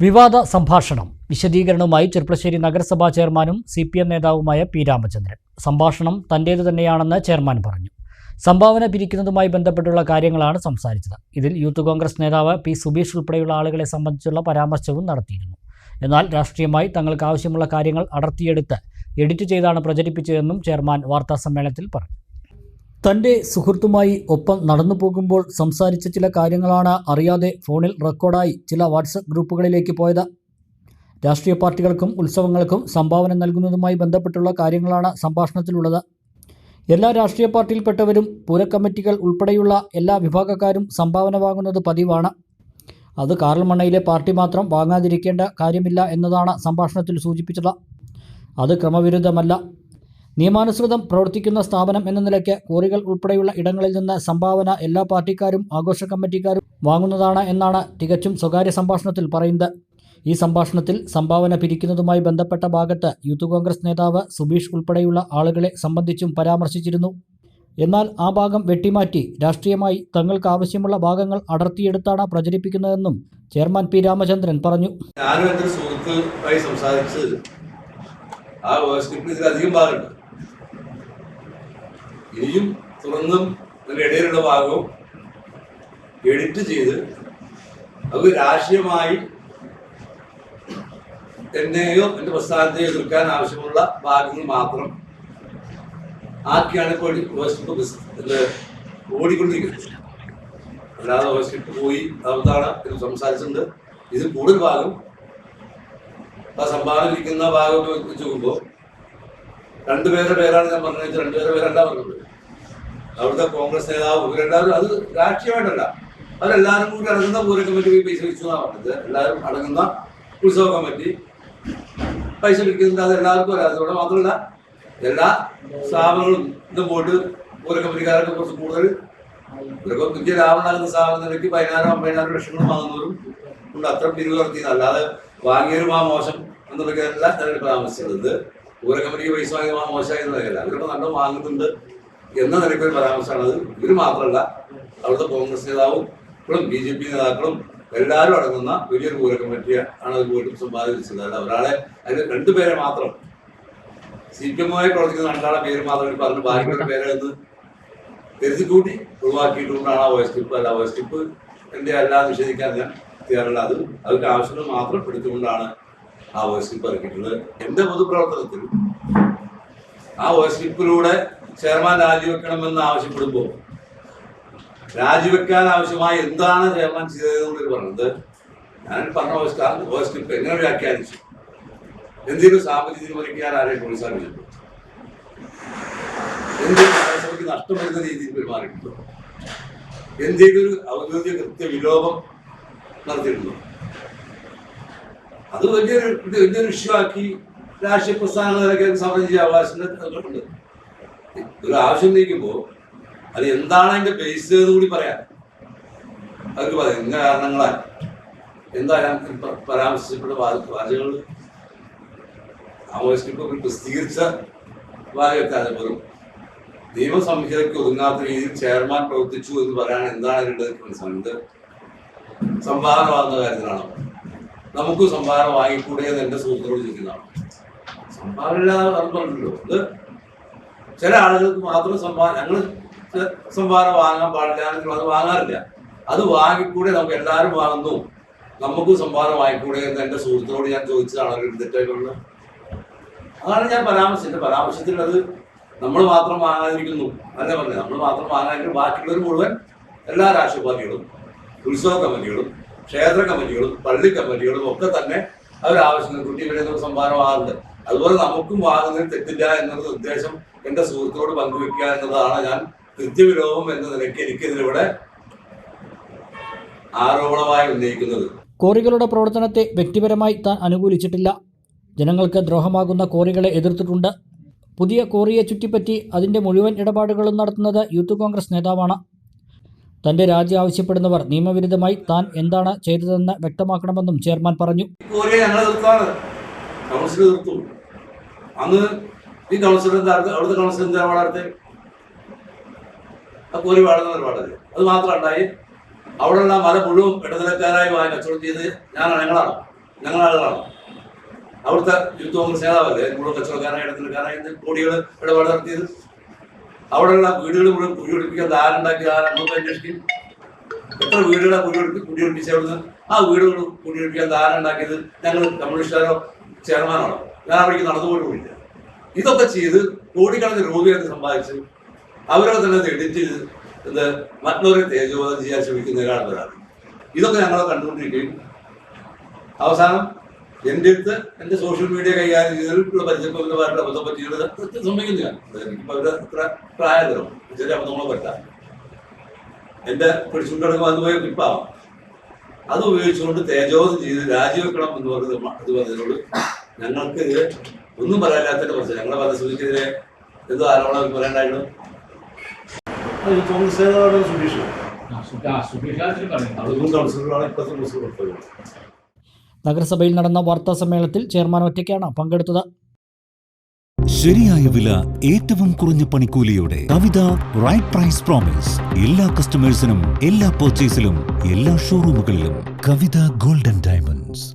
വിവാദ സംഭാഷണം. വിശദീകരണവുമായി ചെർപ്പളശ്ശേരി നഗരസഭാ ചെയർമാനും സി പി എം നേതാവുമായ പി രാമചന്ദ്രൻ. സംഭാഷണം തന്റേത് തന്നെയാണെന്ന് ചെയർമാൻ പറഞ്ഞു. സംഭാവന പിരിക്കുന്നതുമായി ബന്ധപ്പെട്ടുള്ള കാര്യങ്ങളാണ് സംസാരിച്ചത്. ഇതിൽ യൂത്ത് കോൺഗ്രസ് നേതാവ് പി സുബീഷ് ഉൾപ്പെടെയുള്ള ആളുകളെ സംബന്ധിച്ചുള്ള പരാമർശവും നടത്തിയിരുന്നു. എന്നാൽ രാഷ്ട്രീയമായി തങ്ങൾക്ക് ആവശ്യമുള്ള കാര്യങ്ങൾ അടർത്തിയെടുത്ത് എഡിറ്റ് ചെയ്താണ് പ്രചരിപ്പിച്ചതെന്നും ചെയർമാൻ വാർത്താസമ്മേളനത്തിൽ പറഞ്ഞു. തന്റെ സുഹൃത്തുമായി ഒപ്പം നടന്നു പോകുമ്പോൾ സംസാരിച്ച ചില കാര്യങ്ങളാണ് അറിയാതെ ഫോണിൽ റെക്കോർഡായി ചില വാട്സപ്പ് ഗ്രൂപ്പുകളിലേക്ക് പോയത്. രാഷ്ട്രീയ പാർട്ടികൾക്കും ഉത്സവങ്ങൾക്കും സംഭാവന നൽകുന്നതുമായി ബന്ധപ്പെട്ടുള്ള കാര്യങ്ങളാണ് സംഭാഷണത്തിലുള്ളത്. എല്ലാ രാഷ്ട്രീയ പാർട്ടിയിൽപ്പെട്ടവരും പൂരക്കമ്മിറ്റികൾ ഉൾപ്പെടെയുള്ള എല്ലാ വിഭാഗക്കാരും സംഭാവന വാങ്ങുന്നത് പതിവാണ്. അത് കാറൽമണ്ണയിലെ പാർട്ടി മാത്രം വാങ്ങാതിരിക്കേണ്ട കാര്യമില്ല എന്നതാണ് സംഭാഷണത്തിൽ സൂചിപ്പിച്ചത്. അത് ക്രമവിരുദ്ധമല്ല. നിയമാനുസൃതം പ്രവർത്തിക്കുന്ന സ്ഥാപനം എന്ന നിലയ്ക്ക് കോറികൾ ഉൾപ്പെടെയുള്ള ഇടങ്ങളിൽ നിന്ന് സംഭാവന എല്ലാ പാർട്ടിക്കാരും ആഘോഷ കമ്മിറ്റിക്കാരും വാങ്ങുന്നതാണ് എന്നാണ് തികച്ചും സ്വകാര്യ സംഭാഷണത്തിൽ പറയുന്നത്. ഈ സംഭാഷണത്തിൽ സംഭാവന പിരിക്കുന്നതുമായി ബന്ധപ്പെട്ട ഭാഗത്ത് യൂത്ത് കോൺഗ്രസ് നേതാവ് സുബീഷ് ഉൾപ്പെടെയുള്ള ആളുകളെ സംബന്ധിച്ചും പരാമർശിച്ചിരുന്നു. എന്നാൽ ആ ഭാഗം വെട്ടിമാറ്റി രാഷ്ട്രീയമായി തങ്ങൾക്ക് ആവശ്യമുള്ള ഭാഗങ്ങൾ അടർത്തിയെടുത്താണ് പ്രചരിപ്പിക്കുന്നതെന്നും ചെയർമാൻ പി രാമചന്ദ്രൻ പറഞ്ഞു. ഞാനും സുഹൃത്തുമായി സംസാരിച്ച് ആ സ്ക്രിപ്റ്റിൽ ഇതിലധികം ഭാഗമുണ്ട്. ഇനിയും തുറന്നും ഇടയിലുള്ള ഭാഗവും എഡിറ്റ് ചെയ്ത് അത് രാഷ്ട്രീയമായി എന്നെയോ എന്റെ പ്രസ്ഥാനത്തെയോ എതിർക്കാൻ ആവശ്യമുള്ള ഭാഗങ്ങൾ മാത്രം ആക്കിയാണ് ഇപ്പോൾ ഓടിക്കൊണ്ടിരിക്കുന്നത്. അല്ലാതെ സ്ക്രിപ്റ്റ് പോയി അവതാണ് ഇത് സംസാരിച്ചിട്ടുണ്ട്. ഇത് കൂടുതൽ ഭാഗം ആ സംഭാവന ഇരിക്കുന്ന ഭാഗം വെച്ച് നോക്കുമ്പോൾ രണ്ടുപേരുടെ പേരാണ് ഞാൻ പറഞ്ഞത്. രണ്ടുപേരുടെ പേരല്ല പറഞ്ഞത്. അവിടുത്തെ കോൺഗ്രസ് നേതാവ് ഇവരെല്ലാവരും അത് രാഷ്ട്രീയമായിട്ടല്ല. അവരെല്ലാവരും കൂടി അടങ്ങുന്ന പൂര കമ്മിറ്റി പൈസ വിളിച്ചു എന്നാണ് പറഞ്ഞത്. എല്ലാവരും അടങ്ങുന്ന ഉത്സവ കമ്മിറ്റി പൈസ വിളിക്കുന്നുണ്ട് അത് എല്ലാവർക്കും അതുകൊണ്ട് മാത്രമല്ല എല്ലാ സ്ഥാപനങ്ങളും ഇന്നും പോയിട്ട് പൂര കമ്മിറ്റിക്കാരൊക്കെ കുറച്ച് കൂടുതൽ ഇവരൊക്കെ മിക്ക നൽകുന്ന സ്ഥാപനത്തിലേക്ക് പതിനായിരം അമ്പതിനായിരം ലക്ഷങ്ങൾ വാങ്ങുന്നവരും ഉണ്ട്. അത്ര പിരിവ് നടത്തിയത് അല്ലാതെ ആ മോശം എന്നുള്ളതൊക്കെയല്ല തെരഞ്ഞെടുപ്പ് പരാമർശിച്ചത് പൂര കമ്പനിക്ക് പൈസ വാങ്ങിയാൽ ആ മോശമായി എന്നുള്ളതല്ല അവരൊക്കെ നല്ല വാങ്ങുന്നുണ്ട് എന്ന നിലയ്ക്ക് ഒരു പരാമർശമാണ് അത്. ഇവർ മാത്രമല്ല അവിടുത്തെ കോൺഗ്രസ് നേതാവും ഇപ്പോഴും ബി ജെ പി നേതാക്കളും എല്ലാവരും അടങ്ങുന്ന വലിയൊരു പൂര കമ്മിറ്റി ആണ് അത് പോയിട്ട് സമ്പാദിച്ചത് അല്ല ഒരാളെ അതിൽ രണ്ടുപേരെ മാത്രം. സി പി എമ്മുമായി പ്രവർത്തിക്കുന്ന രണ്ടാളെ പേര് മാത്രം പറഞ്ഞു ബാക്കിയുള്ള പേരെ എന്ന് കരുതി കൂട്ടി ഒഴിവാക്കിയിട്ടുകൊണ്ടാണ് ആ വോയിസ് ക്ലിപ്പ്. അല്ല വോയിസ് ക്ലിപ്പ് എന്റെ അല്ലാതെ നിഷേധിക്കാൻ ഞാൻ ചെയ്യാറില്ല അത് അവർക്ക് ആവശ്യങ്ങൾ മാത്രം എടുത്തുകൊണ്ടാണ് ആ വോയിസ് ക്ലിപ്പ് ഇറക്കിയിട്ടുള്ളത്. എന്റെ പൊതുപ്രവർത്തനത്തിൽ ആ വോയിസ് ക്ലിപ്പിലൂടെ ചെയർമാൻ രാജിവെക്കണമെന്ന് ആവശ്യപ്പെടുമ്പോൾ രാജിവെക്കാൻ ആവശ്യമായി എന്താണ് ചെയർമാൻ ചെയ്തതെന്നുള്ളത് പറഞ്ഞത്. ഞാൻ പറഞ്ഞ വോയിസ് ക്ലിപ്പ് എങ്ങനെ വ്യാഖ്യാനിച്ചു? എന്തെങ്കിലും സാമ്പത്തിക തീരുമാനിക്കാൻ ആരെയും അറിയിച്ചിട്ടുണ്ട് എന്തെങ്കിലും നഷ്ടം വരുന്ന രീതിയിൽ പെരുമാറിയിട്ടുണ്ടോ? എന്തെങ്കിലും ഒരു ഔദ്യോഗിക കൃത്യ വിലോപം നടത്തിയിട്ടുണ്ടോ? അത് വലിയൊരു ഇത് വലിയൊരു ഇഷ്യൂ രാഷ്ട്രീയ പ്രസ്ഥാനങ്ങളിലൊക്കെ സമരം ചെയ്യാൻ അവകാശമുണ്ട്. ഒരു ആവശ്യം നീക്കുമ്പോൾ അത് എന്താണ് അതിന്റെ ബേസ് എന്ന് കൂടി പറയാം. അവർക്ക് പറയാം ഇന്ന കാരണങ്ങളാൽ എന്താ ഞാൻ പ- പരാമർശിച്ചപ്പെട്ട വാ- വാചകങ്ങൾ? പ്രസിദ്ധീകരിച്ച വാചകത്താണ് വെറും നിയമസംഹിതയ്ക്ക് ഒതുങ്ങാത്ത രീതിയിൽ ചെയർമാൻ പ്രവർത്തിച്ചു എന്ന് പറയാൻ എന്താണ് അതിന്റെ സംഭാവന വന്ന കാര്യത്തിലാണോ? നമുക്ക് സംഭാവന വാങ്ങിക്കൂടെ എന്ന് എന്റെ സുഹൃത്തുക്കൾ ചോദിക്കുന്നതാണ്. സംഭാവന അത് പറഞ്ഞല്ലോ ഇത് ചില ആളുകൾക്ക് മാത്രം സംഭാവന ഞങ്ങൾ സംഭാവന വാങ്ങാൻ പാടില്ല അത് വാങ്ങാറില്ല. അത് വാങ്ങിക്കൂടെ നമുക്ക് എല്ലാവരും വാങ്ങുന്നു. നമുക്ക് സംഭാവന വാങ്ങിക്കൂടെ എന്ന് എന്റെ സുഹൃത്തിനോട് ഞാൻ ചോദിച്ചതാണ് അവർ തെറ്റായിട്ടുള്ളത് അതാണ് ഞാൻ പരാമർശിച്ചത് എന്റെ പരാമർശത്തിൽ അത് നമ്മൾ മാത്രം വാങ്ങാതിരിക്കുന്നു. അല്ലേ പറഞ്ഞത്? നമ്മൾ മാത്രം വാങ്ങാതിരിക്കും ബാക്കിയുള്ളവർ മുഴുവൻ എല്ലാ രാഷ്ട്രീയ പാർട്ടികളും ഉത്സവ കമ്മിറ്റികളും ക്ഷേത്ര കമ്മിറ്റികളും പള്ളി കമ്മിറ്റികളും ഒക്കെ തന്നെ അവർ ആവശ്യങ്ങൾ കുട്ടി ഇവിടെ നിന്ന് സംഭാവന വാങ്ങുന്നുണ്ട്. അതുപോലെ നമുക്കും വാങ്ങുന്നതിൽ തെറ്റില്ല എന്നുള്ള ഉദ്ദേശം എന്റെ സുഹൃത്തോട് പങ്കുവെക്കുക എന്നതാണ് ഞാൻ കൃത്യവിലോപം എന്ന നിലയ്ക്ക് എനിക്കിതിലിവിടെ ആരോപണമായി ഉന്നയിക്കുന്നത്. കോറികളുടെ പ്രവർത്തനത്തെ വ്യക്തിപരമായി താൻ അനുകൂലിച്ചിട്ടില്ല. ജനങ്ങൾക്ക് ദ്രോഹമാകുന്ന കോറികളെ എതിർത്തിട്ടുണ്ട്. പുതിയ കോറിയെ ചുറ്റിപ്പറ്റി അതിന്റെ മുഴുവൻ ഇടപാടുകളും നടത്തുന്നത് യൂത്ത് കോൺഗ്രസ് നേതാവാണ്. തന്റെ രാജി ആവശ്യപ്പെടുന്നവർ നിയമവിരുദ്ധമായി താൻ എന്താണ് ചെയ്തതെന്ന് വ്യക്തമാക്കണമെന്നും ചെയർമാൻ പറഞ്ഞു. അന്ന് ഈ ഉണ്ടായി അവിടെയുള്ള മല മുഴുവൻ ഇടനിലക്കാരായി വാങ്ങി കച്ചവടം ചെയ്ത് ഞാൻ ഞങ്ങളാണ്. ഞങ്ങളാളുകളാണ് അവിടുത്തെ യൂത്ത് കോൺഗ്രസ് നേതാവല്ലേ? മുഴുവൻ കച്ചവടക്കാരായി ഇടനിലക്കാരായി കോടികൾ ഇടപാട് നടത്തിയത്. അവിടെയുള്ള വീടുകൾ മുഴുവൻ കുടിയൊഴിപ്പിക്കാൻ ധാരുണ്ടാക്കി ആരെന്നൊക്കെ അന്വേഷിക്കും എത്ര വീടുകളെ കുടിയൊഴിപ്പി കുടിയൊടിപ്പിച്ച അവിടുന്ന്? ആ വീടുകൾ കുടിയൊഴിപ്പിക്കാൻ ആരുണ്ടാക്കിയത് ഞങ്ങൾ കമ്മ്യൂണിസ്റ്റുകാരോ ചെയർമാനാണോ ഞാൻ അവിടേക്ക് നടന്നുപോലുമില്ല ഇതൊക്കെ ചെയ്ത് കോടിക്കണക്കിന് രൂപയൊക്കെ സമ്പാദിച്ച് അവരെ തന്നെ എഡിറ്റ് ചെയ്ത് എന്ത് മറ്റുള്ളവരെ തേജോധം ചെയ്യാൻ ശ്രമിക്കുന്ന ഒരാൾ ഇതൊക്കെ ഞങ്ങൾ കണ്ടുകൊണ്ടിരിക്കുകയും അവസാനം എന്റെ അടുത്ത് എന്റെ സോഷ്യൽ മീഡിയ കൈകാര്യം ചെയ്തതിലുള്ള പരിചയപ്പെടുന്നവരുടെ അബദ്ധം പറ്റിയത് സമ്മതിക്കുന്നില്ല. എനിക്കിപ്പോൾ അവർ അത്ര പ്രായമല്ലോ ചെറിയ അബദ്ധങ്ങളെ പറ്റാം എന്റെ പിടിച്ചുകൊണ്ടിടങ്ങ് വന്നുപോയ ക്ലിപ്പാവാം അത് ഉപയോഗിച്ചുകൊണ്ട് തേജോധം ചെയ്ത് രാജിവെക്കണം എന്ന് പറഞ്ഞത് അത് ഇത് പറഞ്ഞതിനോട് ഞങ്ങൾക്ക് ഇത് ഒന്നും പറയാനില്ലാത്തതിന്റെ പ്രശ്നം. ഞങ്ങളെ പരസ്യത്തിനെതിരെ എന്തോ ആരോപണം പറയണ്ടായിരുന്നു അത് കോൺഗ്രസ് നേതാവാണ് സുധീഷ്? അതും കൗൺസിലറാണ് ഇപ്പോഴത്തെ മുസ്ലിം കൊടുത്തത് നഗരസഭയിൽ നടന്ന വാർത്താ സമ്മേളനത്തിൽ ചെയർമാൻ ഒറ്റയ്ക്കാണ് പങ്കെടുത്തത്. ശരിയായ വില ഏറ്റവും കുറഞ്ഞ പണിക്കൂലിയോടെ കവിത റൈറ്റ് പ്രൈസ് പ്രോമിസ് എല്ലാ കസ്റ്റമേഴ്സിനും എല്ലാ പർച്ചേസിലും എല്ലാ ഷോറൂമുകളിലും കവിത ഗോൾഡൻ ഡയമണ്ട്സ്